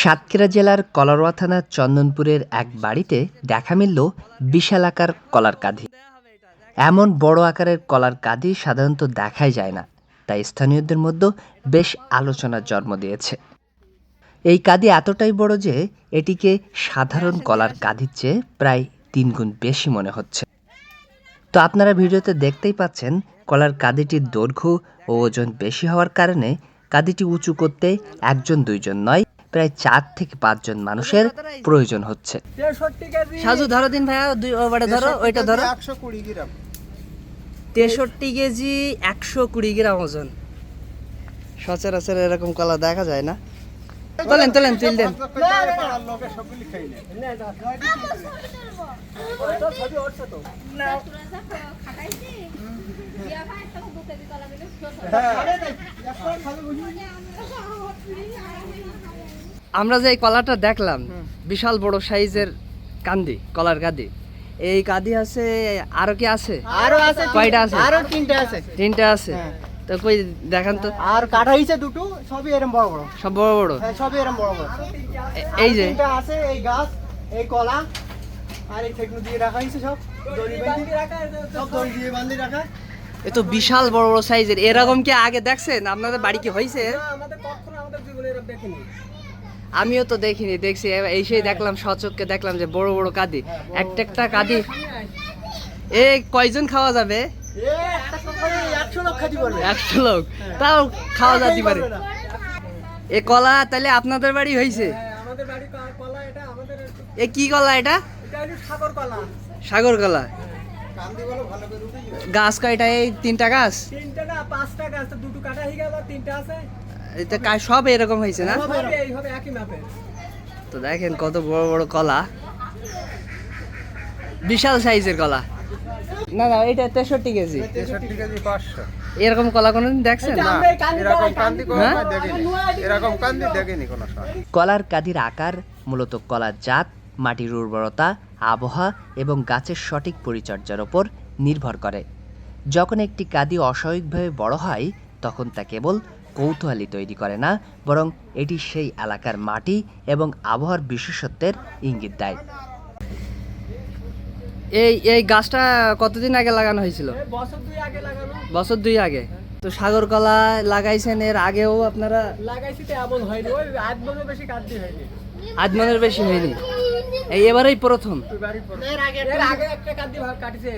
সাতক্ষীরা জেলার কলারোয়া থানার চন্দনপুরের এক বাড়িতে দেখা মিলল বিশাল আকার কলার কাঁধি। এমন বড় আকারের কলার কাঁধি সাধারণত দেখাই যায় না, তাই স্থানীয়দের মধ্যে বেশ আলোচনার জন্ম দিয়েছে। এই কাঁদি এতটাই বড় যে এটিকে সাধারণ কলার কাঁধির চেয়ে প্রায় তিন গুণ বেশি মনে হচ্ছে। তো আপনারা ভিডিওতে দেখতেই পাচ্ছেন, কলার কাঁদিটির দৈর্ঘ্য ও ওজন বেশি হওয়ার কারণে কাঁদিটি উঁচু করতে একজন, দুইজন নয় প্রায় চার থেকে পাঁচজন মানুষের প্রয়োজন হচ্ছে। সাজু ধরো দিন ভাইয়া দুই ওবারে ধরো ওইটা ধরো। একশো কুড়ি গ্রাম। তেষট্টি কেজি একশো কুড়ি গ্রাম ওজন। সচরাচর এরকম কলা দেখা যায় না। তোলেন তোলেন তুল দেন। পাড়ার লোকে সবগুলি খাই না আমরা যে এই কলাটা দেখলাম বিশাল বড় সাইজের কান্দি কলার কান্দি। এই কাঁদি আছে আরও কি আছে? আরও আছে কয়টা আছে? আরও তিনটে আছে। তিনটা আছে। হ্যাঁ। তো কই দেখান তো। আর কাটা হয়েছে দুটো সবই এরম বড় বড়। সব বড় বড়? হ্যাঁ সবই এরম বড় বড়। এই যে। তিনটা আছে এই গাছ এই কলা আর এই দিয়ে রাখা হয়েছে সব। দড়ি বান্ধি সব দড়ি দিয়ে রাখা। এ তো বিশাল বড় বড় সাইজের। এরকম কি আগে দেখছেন? আপনাদের বাড়ি কি হয়েছে আমিও তো দেখিনি দেখছি। এই সেই দেখলাম সচককে দেখলাম যে বড় বড় কাঁদি। একটা একটা কাঁদি। এ কয়জন খাওয়া যাবে? একশো লোক লোক? তাও খাওয়া যেতে পারে। এ কলা তাহলে আপনাদের বাড়ি হয়েছে এ কি কলা এটা? সাগর কলা। গাছ কয়টা? এই তিনটা গাছ? তিনটা না পাঁচটা গাছ দুটো কাটা হয়ে গেল তিনটা আছে। এটা কা- সব এরকম হয়েছে না? তো দেখেন কত বড় বড় কলা। বিশাল সাইজের কলা। না না এটা তেষট্টি কেজি। কেজি এরকম কলা কোনোদিন দেখছেন? হ্যাঁ? কখনো দেখিনি এরকম কান্দি দেখিনি কোনো সময় কলার কাঁদির আকার মূলত কলার জাত মাটির উর্বরতা আবহাওয়া এবং গাছের সঠিক পরিচর্যার ওপর নির্ভর করে। যখন একটি কাঁদি অস্বাভাবিকভাবে বড় হয় তখন তা কেবল কৌতূহলী তৈরি করে না বরং এটি সেই এলাকার মাটি এবং আবহাওয়ার বিশেষত্বের ইঙ্গিত দেয়। এই এই গাছটা কতদিন আগে লাগানো হয়েছিল? বছর দুই আগে। তো সাগর কলা লাগাইছেন এর আগেও আপনারা? লাগাইছি তো এমন হয়নি ওই বেশি কাটতে হয়নি। আজমানের বেশি হয়নি। এই এবারেই প্রথম। এর আগে এর আগে একটা কাটতে ভাগ কাটিছে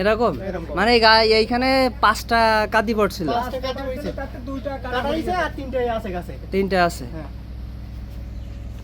এরকম মানে এইখানে পাঁচটা কাদি পড়ছিল আছে তিনটা আছে। হ্যাঁ।